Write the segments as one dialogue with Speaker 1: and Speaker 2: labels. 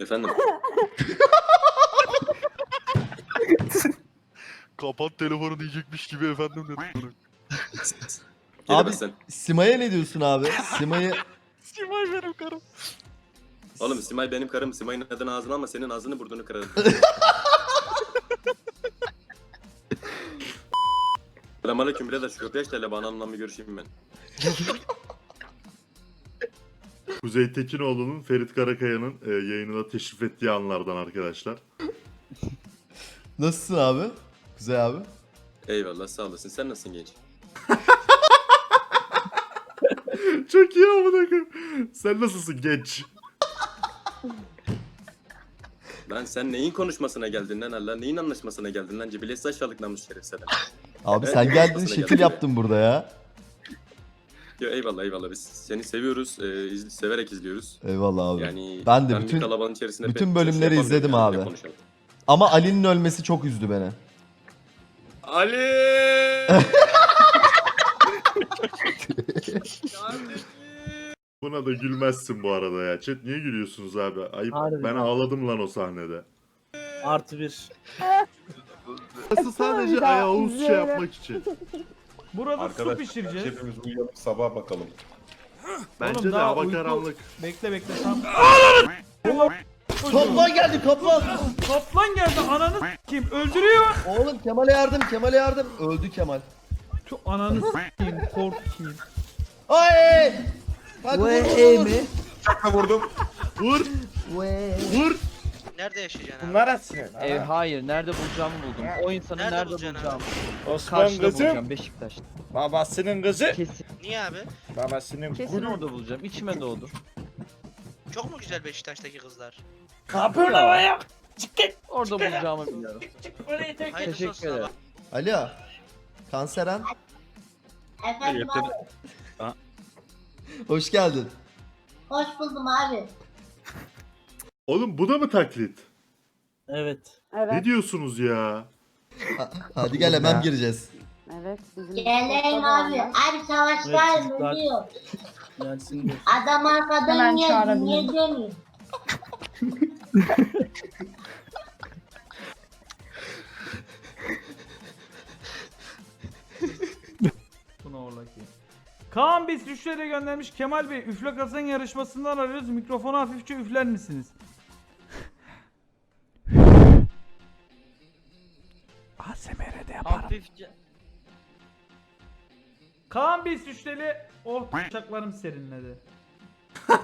Speaker 1: Efendim.
Speaker 2: Kapat telefonu diyecekmiş gibi efendim dedi.
Speaker 3: Abi-. Sima'ya ne diyorsun abi? Sima'yı
Speaker 2: Simay benim karım.
Speaker 1: Oğlum Simay benim karım. Simay'ın adını ağzına ama senin ağzını burnunu kırarım. Selamünaleyküm birader şu da hele bana anlamı görüşeyim ben.
Speaker 4: Kuzey Tekinoğlu'nun Ferit Karakaya'nın e, yayınına teşrif ettiği anlardan arkadaşlar.
Speaker 3: nasılsın abi? Kuzey abi.
Speaker 1: Eyvallah sağ olasın. Sen nasılsın genç?
Speaker 4: Çok iyi amına koyayım. Sen nasılsın genç?
Speaker 1: Lan sen neyin konuşmasına geldin lan Allah? Neyin anlaşmasına geldin lan? Cibilesi aşağılık namus şerif sen.
Speaker 3: Abi sen geldin şekil yaptın burada ya.
Speaker 1: Yo, eyvallah eyvallah biz seni seviyoruz. E, iz- severek izliyoruz.
Speaker 3: Eyvallah abi.
Speaker 1: Yani
Speaker 3: Ben de
Speaker 1: bir
Speaker 3: bütün-
Speaker 1: kalabalığın içerisinde
Speaker 3: bütün
Speaker 1: pek
Speaker 3: bölümleri izledim
Speaker 1: yani,
Speaker 3: abi. Ama Ali'nin ölmesi çok üzdü beni.
Speaker 1: Ali!
Speaker 4: Buna da gülmezsin bu arada ya. Chat niye gülüyorsunuz abi? Ayıp.
Speaker 5: Harbiden.
Speaker 4: Ben ağladım lan o sahnede.
Speaker 5: Artı bir.
Speaker 4: Nasıl sadece ayağımız şey yapmak için.
Speaker 6: Burada
Speaker 7: Arkadaşlar,
Speaker 6: su pişireceğiz.
Speaker 7: Hepimiz uyuyalım sabah bakalım.
Speaker 4: Bence
Speaker 6: Oğlum
Speaker 4: de
Speaker 6: daha
Speaker 4: hava
Speaker 6: uyku-
Speaker 4: karanlık.
Speaker 6: Bekle bekle tam.
Speaker 3: Kaplan geldi kaplan.
Speaker 6: Kaplan geldi ananı kim öldürüyor.
Speaker 3: Oğlum Kemal'e yardım Kemal'e yardım. Öldü Kemal.
Speaker 6: Şu ananı s**eyim korkayım.
Speaker 3: Ay! Bak vur vur vur.
Speaker 7: Çakla vurdum.
Speaker 4: Vur! Vur!
Speaker 8: Nerede yaşayacaksın abi?
Speaker 5: Neresi?
Speaker 9: Ev hayır nerede bulacağımı buldum. O insanı
Speaker 8: Nerede
Speaker 9: nerede,
Speaker 8: bulacaksın
Speaker 9: bulacağım?
Speaker 5: Osman
Speaker 9: Karşıda
Speaker 5: kızım.
Speaker 9: bulacağım Beşiktaş'ta.
Speaker 5: Babasının kızı.
Speaker 9: Kesin,
Speaker 8: Niye abi?
Speaker 5: Babasının
Speaker 9: kesin
Speaker 5: gülü.
Speaker 9: orada bulacağım. İçime doğdu.
Speaker 8: Çok mu güzel Beşiktaş'taki kızlar?
Speaker 5: Kapılamaya.
Speaker 9: Orada bulacağımı biliyorum.
Speaker 8: Hayırlısı
Speaker 9: Teşekkür
Speaker 8: olsun
Speaker 9: ederim.
Speaker 8: abi.
Speaker 3: Alo. Kanseren.
Speaker 10: Efendim abi.
Speaker 3: Hoş geldin.
Speaker 10: Hoş buldum abi.
Speaker 4: Oğlum bu da mı taklit?
Speaker 5: Evet.
Speaker 4: Ne diyorsunuz ya?
Speaker 3: Ha- Hadi gel hemen gireceğiz.
Speaker 10: Evet. Gelelim abi. Abi
Speaker 5: Evet,
Speaker 10: savaşlar
Speaker 5: çocuklar.
Speaker 10: ölüyor.
Speaker 5: Gelsin.
Speaker 10: Adam arkadan
Speaker 11: Hemen çağırabilirim.
Speaker 10: Niye demiyor?
Speaker 6: Bunu oradaki. Kaan biz üçlere göndermiş. Kemal Bey üfle kazan yarışmasından arıyoruz. Mikrofonu hafifçe üfler misiniz? Kaan biz üçleri oh bıçaklarım serinledi.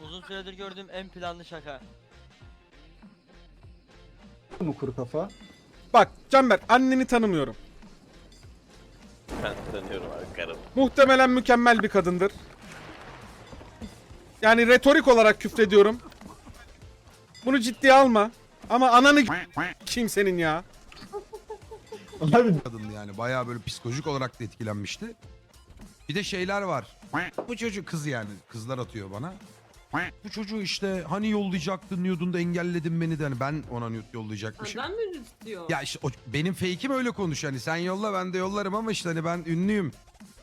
Speaker 9: Uzun süredir gördüğüm en planlı şaka.
Speaker 5: mu kuru kafa?
Speaker 2: Bak Canberk anneni tanımıyorum.
Speaker 7: Ben tanıyorum abi karım.
Speaker 2: Muhtemelen mükemmel bir kadındır. Yani retorik olarak küfrediyorum. Bunu ciddiye alma. Ama ananı kimsenin ya.
Speaker 12: Kadındı yani. Bayağı böyle psikolojik olarak da etkilenmişti. Bir de şeyler var. Bu çocuk kız yani. Kızlar atıyor bana. Bu çocuğu işte hani yollayacaktın diyordun da engelledin beni de hani ben ona nude yollayacakmışım.
Speaker 11: mi istiyor?
Speaker 12: Ya işte o, benim fake'im öyle konuşuyor. Hani sen yolla ben de yollarım ama işte hani ben ünlüyüm.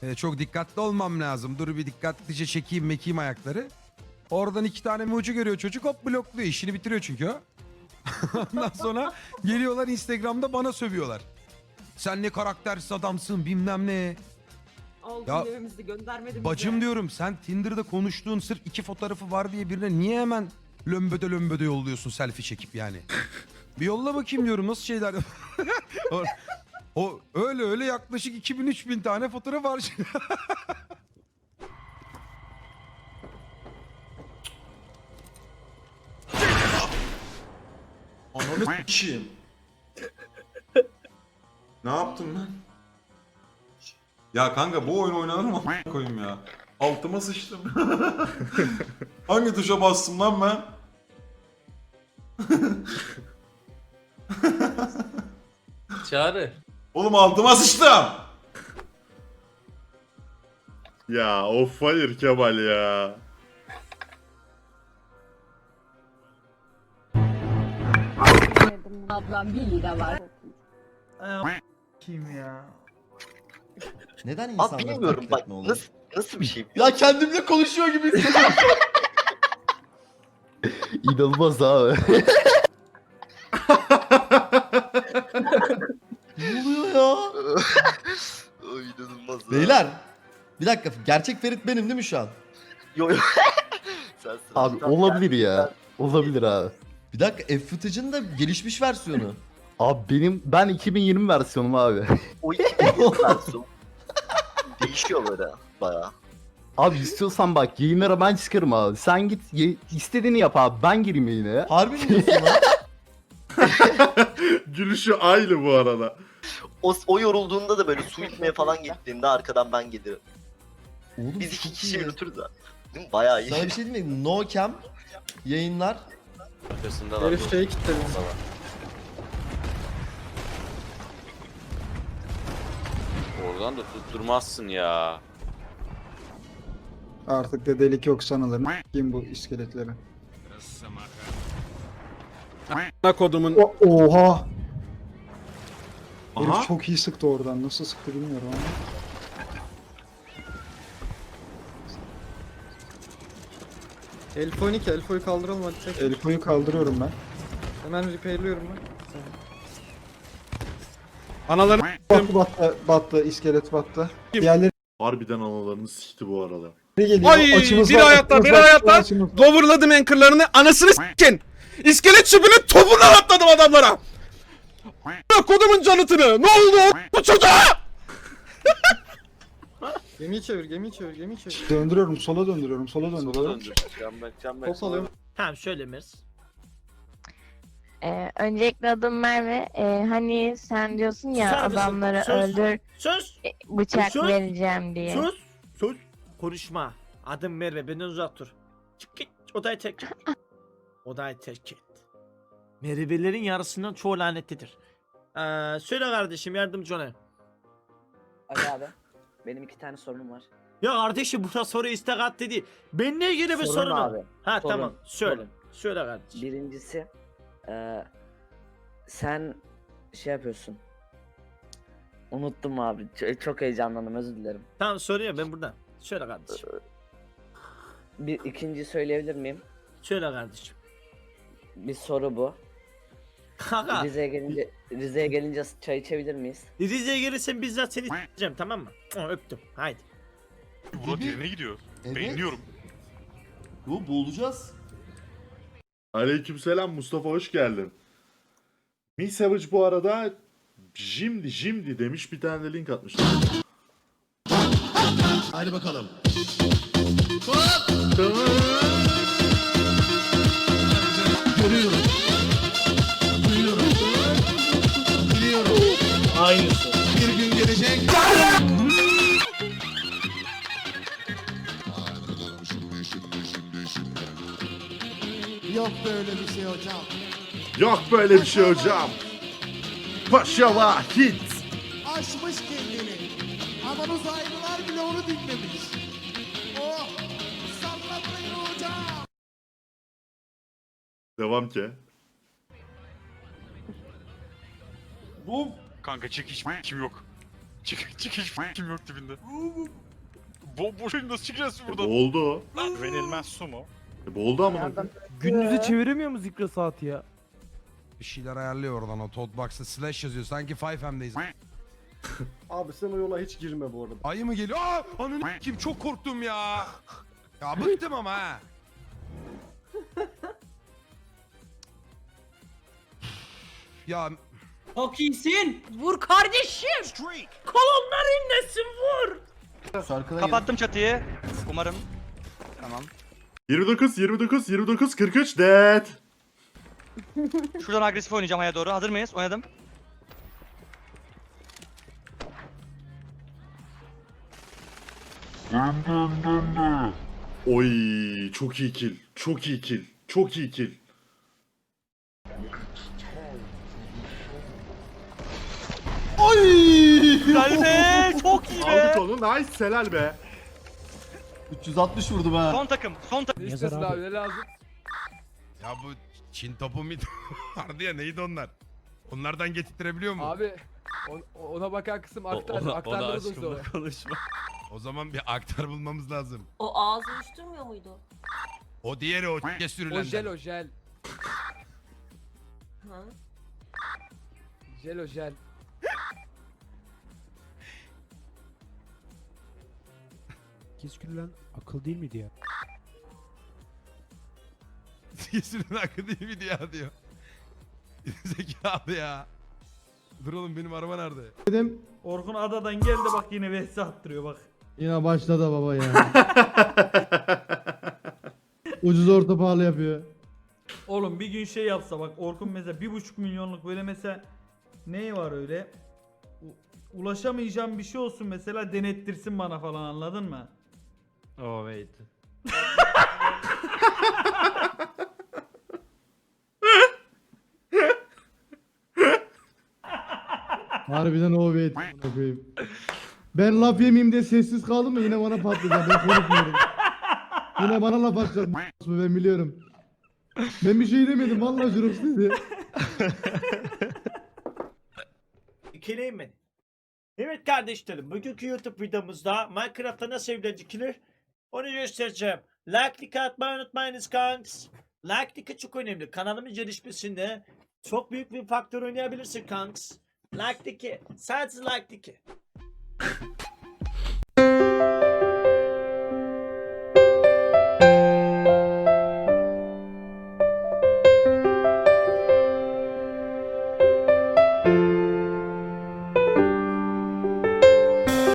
Speaker 12: Ee, çok dikkatli olmam lazım. Dur bir dikkatlice çekeyim mekeyim ayakları. Oradan iki tane emoji görüyor çocuk hop blokluyor. İşini bitiriyor çünkü o. Ondan sonra geliyorlar Instagram'da bana sövüyorlar. Sen ne karaktersiz adamsın bilmem ne.
Speaker 11: Aldın
Speaker 12: Ya,
Speaker 11: evimizi göndermedin
Speaker 12: Bacım diyorum sen Tinder'da konuştuğun sırf iki fotoğrafı var diye birine niye hemen lömböde lömböde yolluyorsun selfie çekip yani. bir yolla bakayım diyorum nasıl şeyler. o, o öyle öyle yaklaşık 2000-3000 tane fotoğraf var.
Speaker 7: Ananı s**eyim. Ne yaptım ben? Ya kanka bu oyun oynanır mı koyayım ya? Altıma sıçtım. Hangi tuşa bastım lan ben?
Speaker 9: Çağrı.
Speaker 7: Oğlum altıma sıçtım.
Speaker 4: Ya of hayır Kemal ya.
Speaker 10: Ablam Billy de var.
Speaker 6: Ay, Kim ya?
Speaker 3: Neden insanlar
Speaker 13: Abi bilmiyorum
Speaker 3: taklit
Speaker 13: bak
Speaker 3: etme olur?
Speaker 13: nasıl nasıl bir şey?
Speaker 3: Ya kendimle konuşuyor gibi hissediyorum.
Speaker 14: İnanılmaz abi.
Speaker 3: ne oluyor ya?
Speaker 13: İnanılmaz.
Speaker 3: Beyler. Bir dakika. Gerçek Ferit benim değil mi şu an?
Speaker 13: Yo yo. Sensin.
Speaker 14: Abi olabilir ya. Olabilir abi.
Speaker 3: Bir dakika F footage'ın da gelişmiş versiyonu.
Speaker 14: Abi benim ben 2020 versiyonum abi.
Speaker 13: O iki versiyon. Değişiyor böyle bayağı.
Speaker 14: Abi istiyorsan bak yayınlara ben çıkarım abi. Sen git ye- istediğini yap abi. Ben gireyim yayına ya.
Speaker 3: Harbi mi diyorsun lan?
Speaker 4: Gülüşü aynı bu arada.
Speaker 13: O, o yorulduğunda da böyle su içmeye falan gittiğinde arkadan ben gelirim.
Speaker 3: Oğlum
Speaker 13: Biz iki
Speaker 3: çok
Speaker 13: kişi
Speaker 3: iyi.
Speaker 13: yürütürüz ha. Değil mi? Bayağı iyi.
Speaker 3: Sana bir şey diyeyim mi? No cam yayınlar.
Speaker 1: Arkasında var.
Speaker 14: şey kitledi.
Speaker 1: Oradan da tutturmazsın ya.
Speaker 14: Artık da delik yok sanılır. Kim bu iskeletleri?
Speaker 7: Ana kodumun
Speaker 14: oha!
Speaker 4: Aha.
Speaker 14: çok iyi sıktı oradan. Nasıl sıktı bilmiyorum ama.
Speaker 9: Elfo 12, Elfo'yu kaldıralım hadi tek.
Speaker 14: Elfo'yu kaldırıyorum ben.
Speaker 9: Hemen repairliyorum ben.
Speaker 7: Anaları
Speaker 14: Battı battı battı iskelet battı. Diğerleri
Speaker 4: Harbiden analarını sikti bu arada.
Speaker 14: geliyor.
Speaker 7: Ay
Speaker 14: Açımız
Speaker 7: bir
Speaker 14: var,
Speaker 7: hayatta
Speaker 14: açımız var,
Speaker 7: hayatta
Speaker 14: açımız var.
Speaker 7: Doverladım anchorlarını anasını s**kin. İskelet çöpünü topundan atladım adamlara. Bırak kodumun canıtını. Ne oldu o- bu çocuğa?
Speaker 9: Gemiyi çevir, gemiyi çevir, gemiyi çevir.
Speaker 14: Döndürüyorum sola döndürüyorum sola döndürüyorum.
Speaker 1: Canberk, Canberk.
Speaker 9: Top alıyorum.
Speaker 5: Tamam şöyle Mers.
Speaker 10: Ee, öncelikle adım Merve. Ee, hani sen diyorsun ya
Speaker 5: mısın?
Speaker 10: adamları
Speaker 5: Sus.
Speaker 10: öldür
Speaker 5: Sus!
Speaker 10: e, bıçak
Speaker 5: Sus.
Speaker 10: vereceğim diye.
Speaker 5: Sus! Sus! Konuşma. Adım Merve, benden uzak dur. Çık git, odayı terk et. Odayı terk et. Mervelerin yarısından çoğu lanetlidir. Ee, söyle kardeşim yardımcı olayım.
Speaker 15: Ali abi. Benim iki tane sorunum var.
Speaker 5: Ya kardeşim buna soru istek at dedi. Benimle ilgili bir
Speaker 15: Sorun
Speaker 5: sorun
Speaker 15: abi,
Speaker 5: Ha
Speaker 15: sorun,
Speaker 5: tamam söyle.
Speaker 15: sorun.
Speaker 5: Söyle kardeşim.
Speaker 15: Birincisi eee sen şey yapıyorsun. Unuttum abi. Ç- çok heyecanlandım özür dilerim.
Speaker 5: Tamam soruyor ben buradan. Söyle kardeşim.
Speaker 15: Bir ikinci söyleyebilir miyim?
Speaker 5: Söyle kardeşim.
Speaker 15: Bir soru bu.
Speaker 5: Kaka.
Speaker 15: Rize'ye gelince Rize'ye gelince çay içebilir miyiz?
Speaker 5: Rize'ye gelirsen bizzat seni s**eceğim tamam mı? Hı, Öptüm. Haydi.
Speaker 3: Murat yerine gidiyor. Beğeniyorum. Bu boğulacağız.
Speaker 4: Aleykümselam Mustafa hoş geldin. Mi Savage bu arada Jimdi Jimdi demiş bir tane de link atmış.
Speaker 3: Hadi bakalım. Görüyorum. Duyuyorum. Biliyorum.
Speaker 5: Aynısı.
Speaker 3: Bir gün gelecek. Yok böyle bir şey hocam.
Speaker 4: Yok böyle bir şey hocam. Paşa Vahit.
Speaker 3: Aşmış kendini. Aman uzaylılar bile onu dinlemiş. Oh! Sallatmayın hocam.
Speaker 4: Devam ki.
Speaker 2: Kanka çekiş kim yok. Çık çekiş kim yok dibinde. Bo boşuna nasıl çıkacağız
Speaker 4: E, boğuldu o.
Speaker 2: Güvenilmez su mu?
Speaker 4: E, boğuldu ama.
Speaker 5: Gündüzü çeviremiyor mu zikre saati ya?
Speaker 12: Bir şeyler ayarlıyor oradan o Toadbox'ta slash yazıyor. Sanki 5M'deyiz.
Speaker 14: Abi sen o yola hiç girme bu arada.
Speaker 12: Ayı mı geliyor? Aa! Ananı kim çok korktum ya. Ya bıktım ama ha. ya
Speaker 15: Çok iyisin.
Speaker 5: Vur kardeşim. Kolonlar inlesin vur.
Speaker 13: Kapattım çatıyı. Umarım.
Speaker 4: 29 29 29 43 dead.
Speaker 13: Şuradan agresif oynayacağım aya doğru. Hazır mıyız? Oynadım.
Speaker 4: Oy çok iyi kill. Çok iyi kill. Çok iyi kill.
Speaker 13: Güzel be. Çok iyi be.
Speaker 4: Aldık onu. Nice helal be.
Speaker 3: 360 vurdu be.
Speaker 13: Son takım. Son takım.
Speaker 12: ya bu Çin topu mi vardı ya neydi onlar? Onlardan getirtirebiliyor mu?
Speaker 9: Abi
Speaker 16: Ona bakan kısım aktar.
Speaker 17: ona
Speaker 16: aktarları
Speaker 17: aşkımla konuşma.
Speaker 12: O zaman bir aktar bulmamız lazım.
Speaker 11: O ağzı uyuşturmuyor muydu?
Speaker 12: O diğeri o
Speaker 16: O
Speaker 12: sürülen.
Speaker 16: jel o jel. Jel o jel.
Speaker 18: Kesküllen akıl değil miydi ya?
Speaker 12: Sürülen hakkı değil mi diye diyor. Zekalı ya. Dur oğlum benim araba nerede?
Speaker 19: Dedim
Speaker 5: Orkun adadan geldi bak yine vs attırıyor bak.
Speaker 19: yine başladı baba ya. Ucuz orta pahalı yapıyor.
Speaker 5: Oğlum bir gün şey yapsa bak Orkun mesela bir buçuk milyonluk böyle mesela ne var öyle U- ulaşamayacağım bir şey olsun mesela denettirsin bana falan anladın mı?
Speaker 17: Oh wait.
Speaker 19: Harbiden o beyt. koyayım. Ben laf yemeyeyim diye sessiz kaldım mı yine bana patlayacak. Ben konuşmuyorum. Yine bana laf atacak ben biliyorum. Ben bir şey demedim vallahi Jurox dedi.
Speaker 5: İkileyim mi? Evet kardeşlerim bugünkü YouTube videomuzda Minecraft'ta nasıl evlendirilir onu göstereceğim. Like'lik atmayı unutmayınız kanks. Like'lik çok önemli. Kanalımın gelişmesinde çok büyük bir faktör oynayabilirsin kanks. Like'lik sadece like'lik.